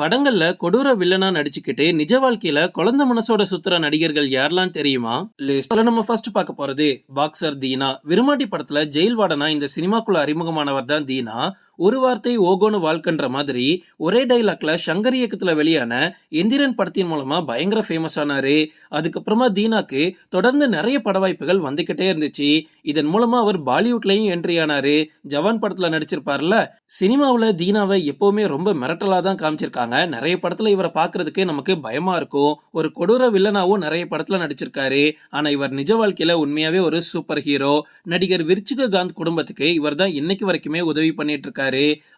படங்கள்ல கொடூர வில்லனா நடிச்சுக்கிட்டு நிஜ வாழ்க்கையில குழந்தை மனசோட சுத்துற நடிகர்கள் யாரெல்லாம் தெரியுமா? லிஸ்ட்ல நம்ம ஃபர்ஸ்ட் பார்க்க போறது பாக்ஸர் தீனா. விருமாட்டி படத்துல ஜெயில் வாடனா இந்த சினிமாக்குள்ள அறிமுகமானவர் தான் தீனா. ஒரு வார்த்தை ஓகோன்னு வாழ்க்கன்ற மாதிரி ஒரே டைலாக்ல சங்கர் இயக்கத்துல வெளியான எந்திரன் படத்தின் மூலமா பயங்கர ஃபேமஸ் ஆனாரு. அதுக்கப்புறமா தீனாக்கு தொடர்ந்து நிறைய பட வாய்ப்புகள் வந்துகிட்டே இருந்துச்சு. இதன் மூலமா அவர் பாலிவுட்லயும் என்ட்ரி ஆனாரு. ஜவான் படத்துல நடிச்சிருப்பார்ல சினிமாவில் தீனாவை எப்பவுமே ரொம்ப மிரட்டலா தான் காமிச்சிருக்காங்க. நிறைய படத்துல இவரை பார்க்கறதுக்கு நமக்கு பயமா இருக்கும். ஒரு கொடூர வில்லனாவும் நிறைய படத்துல நடிச்சிருக்காரு. ஆனா இவர் நிஜ வாழ்க்கையில உண்மையாவே ஒரு சூப்பர் ஹீரோ நடிகர் விருச்சிக காந்த் குடும்பத்துக்கு இவர் தான் இன்னைக்கு வரைக்குமே உதவி பண்ணிட்டு இருக்காரு.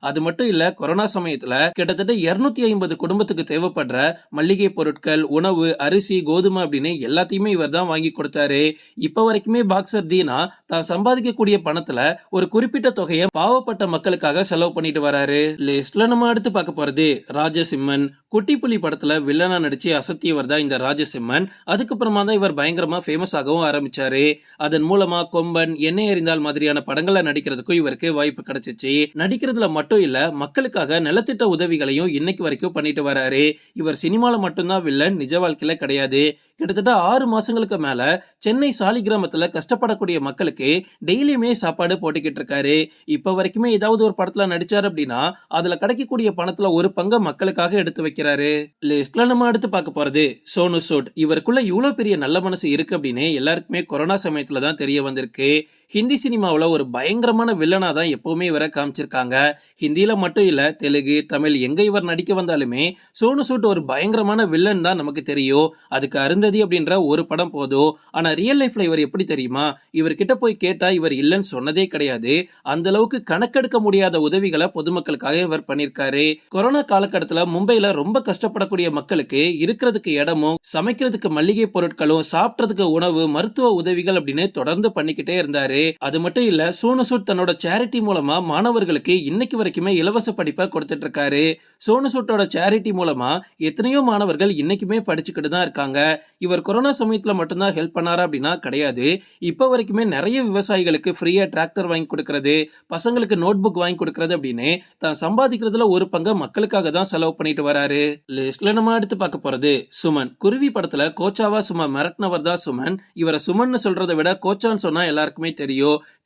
அது மட்டும் இல்ல கொரோனா சமயத்துல கிட்டத்தட்ட 250 ஐம்பது குடும்பத்துக்கு தேவைப்படுற மளிகை பொருட்கள் உணவு அரிசி கோதுமை அப்படின்னு எல்லாத்தையுமே இவர் தான் வாங்கி கொடுத்தாரு. இப்ப வரைக்குமே பாக்ஸர் தீனா தான் சம்பாதிக்கக்கூடிய பணத்துல ஒரு குறிப்பிட்ட தொகையை பாவப்பட்ட மக்களுக்காக செலவு பண்ணிட்டு வராரு. லிஸ்ட்ல நம்ம அடுத்து பார்க்க போறது ராஜசிம்மன். குட்டி புலி படத்துல வில்லனா நடிச்சு அசத்தியவர் தான் இந்த ராஜசிம்மன். அதுக்கப்புறமா தான் இவர் பயங்கரமா ஃபேமஸ் ஆகவும் ஆரம்பிச்சாரு. அதன் மூலமா கொம்பன் எண்ணெய் எறிந்தால் மாதிரியான படங்கள்ல நடிக்கிறதுக்கும் இவருக்கு வாய்ப்பு கிடைச்சிச்சு. நடிக்க நடிக்கிறதுல மட்டும் இல்ல மக்களுக்காக நலத்திட்ட உதவிகளையும் இன்னைக்கு வரைக்கும் பண்ணிட்டு வராரு. இவர் சினிமால மட்டும்தான் வில்லன் நிஜ வாழ்க்கையில கிடையாது. கிட்டத்தட்ட ஆறு மாசங்களுக்கு மேல சென்னை சாலிகிராமத்துல கஷ்டப்படக்கூடிய மக்களுக்கு டெய்லியுமே சாப்பாடு போட்டுக்கிட்டு இருக்காரு. இப்ப வரைக்குமே ஏதாவது ஒரு படத்துல நடிச்சாரு அப்படின்னா அதுல கிடைக்கக்கூடிய பணத்துல ஒரு பங்கை மக்களுக்காக எடுத்து வைக்கிறாரு. லிஸ்ட்ல நம்ம அடுத்து பார்க்க போறது சோனு சூட். இவருக்குள்ள இவ்வளவு பெரிய நல்ல மனசு இருக்கு அப்படின்னு எல்லாருக்குமே கொரோனா சமயத்துல தான் தெரிய வந்திருக்கு. ஹிந்தி சினிமாவில் ஒரு பயங்கரமான வில்லனாக தான் எப்போவுமே இவரை காமிச்சிருக்காங்க. ஹிந்தியில் மட்டும் இல்லை தெலுங்கு தமிழ் எங்கே இவர் நடிக்க வந்தாலுமே சோனு சூட் ஒரு பயங்கரமான வில்லன் தான் நமக்கு தெரியும். அதுக்கு அருந்ததி அப்படின்ற ஒரு படம் போதும். ஆனால் ரியல் லைஃப்பில் இவர் எப்படி தெரியுமா? இவர்கிட்ட போய் கேட்டால் இவர் இல்லைன்னு சொன்னதே கிடையாது. அந்த அளவுக்கு கணக்கெடுக்க முடியாத உதவிகளை பொதுமக்களுக்காக இவர் பண்ணியிருக்காரு கொரோனா காலகட்டத்தில் மும்பையில் ரொம்ப கஷ்டப்படக்கூடிய மக்களுக்கு இருக்கிறதுக்கு இடமும் சமைக்கிறதுக்கு மளிகை பொருட்களும் சாப்பிட்றதுக்கு உணவு மருத்துவ உதவிகள் அப்படின்னு தொடர்ந்து பண்ணிக்கிட்டே இருந்தாரு. அது மட்டும் இல்ல சோனுசூட் தன்னோட சேரிட்டி மூலமா மாணவர்களுக்கு இன்னைக்கு வரைக்குமே இலவச படிப்பை கொடுத்துட்டு இருக்காரு. சோனுசூட்டோட சேரிட்டி மூலமா எத்தனையோ மாணவர்கள் இன்னைக்குமே படிச்சுக்கிட்டு தான் இருக்காங்க. இவர் கொரோனா சமயத்துல மட்டும்தான் ஹெல்ப் பண்ணாரா அப்படின்னா கிடையாது. இப்போ வரைக்குமே நிறைய விவசாயிகளுக்கு ஃப்ரீயா டிராக்டர் வாங்கி கொடுக்கறது பசங்களுக்கு நோட் புக் வாங்கி கொடுக்கறது அப்படின்னு தான் சம்பாதிக்கிறதுல ஒரு பங்கை மக்களுக்காக தான் செலவு பண்ணிட்டு வராரு. லிஸ்ட்ல நம்ம அடுத்து பார்க்க போறது சுமன். குருவி படத்துல கோச்சாவா சும்மா மிரட்டினவர் தான் சுமன். இவரை சுமன் சொல்றதை விட கோச்சான்னு சொன்னா எல்லாருக்குமே தெரியும்.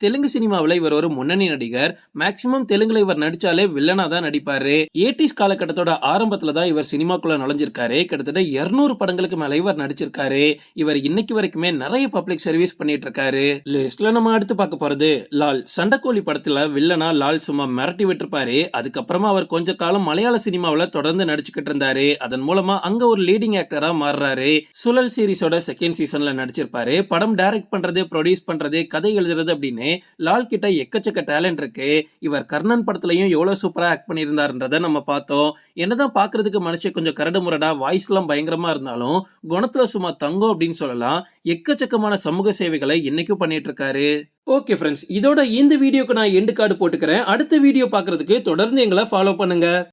தெலுங்கு சினிமாவில் இவர் ஒரு முன்னணி நடிகர். மேக்சிமம் தெலுங்குல இவர் நடிச்சாலே வில்லனா தான் நடிப்பாரு. ஏட்டிஸ் காலகட்டத்தோட ஆரம்பத்துல தான் இவர் சினிமாக்குள்ள நுழைஞ்சிருக்காரு. கிட்டத்தட்ட 200 படங்களுக்கு மேல இவர் நடிச்சிருக்காரு. இவர் இன்னைக்கு வரைக்குமே நிறைய பப்ளிக் சர்வீஸ் பண்ணிட்டு இருக்காரு லிஸ்ட்ல நம்ம அடுத்து பார்க்க போறது லால் சண்டக்கோழி படத்துல வில்லனா லால் சும்மா மிரட்டி விட்டுருப்பாரு. அதுக்கப்புறமா அவர் கொஞ்ச காலம் மலையாள சினிமாவில் தொடர்ந்து நடிச்சுக்கிட்டு இருந்தாரு. அதன் மூலமா அங்க ஒரு லீடிங் ஆக்டரா மாறுறாரு. சுழல் சீரிஸோட செகண்ட் சீசன்ல நடிச்சிருப்பாரு. படம் டைரக்ட் பண்றது ப்ரொடியூஸ் பண்றது கதை எழுதுறது அப்படின்னு லால் கிட்ட எக்கச்சக்க டேலண்ட் இருக்கு. இவர் கர்ணன் படத்துலயும் எவ்வளவு சூப்பரா ஆக்ட் பண்ணியிருந்தாருன்றதை நம்ம பார்த்தோம். என்னதான் பாக்குறதுக்கு மனுஷன் கொஞ்சம் கரடு முரடா வாய்ஸ் எல்லாம் பயங்கரமா இருந்தாலும் குணத்துல சும்மா தங்கம் அப்படின்னு சொல்லலாம். எக்கச்சக்கமான சமூக சேவைகளை இன்னைக்கும் பண்ணிட்டு இருக்காரு ஓகே ஃப்ரெண்ட்ஸ் இதோட இந்த வீடியோக்கு நான் எண்டு கார்டு போட்டுக்கிறேன். அடுத்த வீடியோ பார்க்கறதுக்கு தொடர்ந்து எங்களை ஃபாலோ பண்ணுங்க.